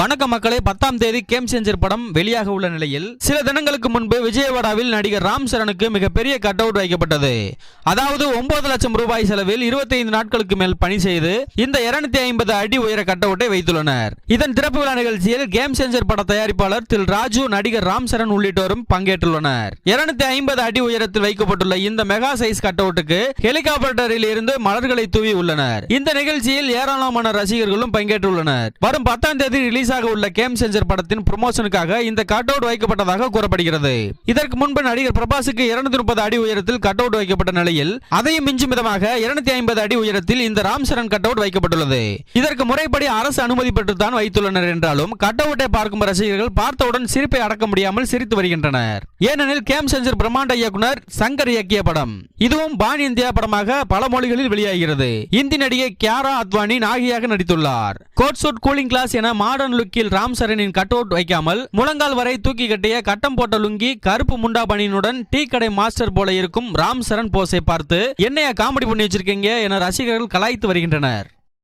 வணக்கம் மக்களே பத்தாம் தேதி கேம் சேஞ்சர் படம் வெளியாக உள்ள நிலையில் சில தினங்களுக்கு முன்பு விஜயவாடாவில் நடிகர் ராம் சரணுக்கு மிகப்பெரிய கட் அவுட் வைக்கப்பட்டது. அதாவது ஒன்பது லட்சம் ரூபாய் செலவில் 25 நாட்களுக்கு மேல் பணி செய்து இந்த 250 ஐம்பது அடி உயர கட் அவுட்டை வைத்துள்ளனர். இதன் திறப்பு விழா நிகழ்ச்சியில் கேம் சேஞ்சர் பட தயாரிப்பாளர் தில் ராஜு நடிகர் ராம் சரண் உள்ளிட்டோரும் பங்கேற்றுள்ளனர். 250 ஐம்பது அடி உயரத்தில் வைக்கப்பட்டுள்ள இந்த மெகா சைஸ் கட் அவுட்டுக்கு ஹெலிகாப்டரில் இருந்து மலர்களை தூவி உள்ளனர். இந்த நிகழ்ச்சியில் ஏராளமான ரசிகர்களும் பங்கேற்றுள்ளனர். வரும் பத்தாம் தேதி ரிலீஸ் ரிலீஸாக உள்ள கேம் செஞ்சர் படத்தின் ப்ரொமோஷனுக்காக இந்த கட் அவுட் வைக்கப்பட்டதாக கூறப்படுகிறது. இதற்கு முன்பு நடிகர் பிரபாஸுக்கு 230 முப்பது அடி உயரத்தில் கட் அவுட் வைக்கப்பட்ட நிலையில் அதையும் மிஞ்சும் விதமாக 250 ஐம்பது அடி உயரத்தில் இந்த ராம் சரண் கட் அவுட் வைக்கப்பட்டுள்ளது. இதற்கு முறைப்படி அரசு அனுமதி பெற்றுத்தான் வைத்துள்ளனர் என்றாலும் கட் அவுட்டை பார்க்கும் ரசிகர்கள் பார்த்தவுடன் சிரிப்பை அடக்க முடியாமல் சிரித்து வருகின்றனர். ஏனெனில் கேம் செஞ்சர் பிரம்மாண்ட இயக்குனர் சங்கர் இயக்கிய படம். இதுவும் பான் இந்தியா படமாக பல மொழிகளில் வெளியாகிறது. இந்தி நடிகை கியாரா அத்வானி நாகியாக நடித்துள்ளார். கோட் சூட் கூலிங் கிளாஸ் என மாடர்ன் லுக்கில் ராம் சரணின் கட் அவுட் வைக்காமல் முழங்கால் வரை தூக்கி கட்டிய கட்டம் போட்ட லுங்கி கருப்பு முண்டா பணியினுடன் டீ கடை மாஸ்டர் போல இருக்கும் ராம் சரண் போஸை பார்த்து என்னைய காமெடி பண்ணி வச்சிருக்கீங்க? என ரசிகர்கள் கலாய்த்து வருகின்றனர்.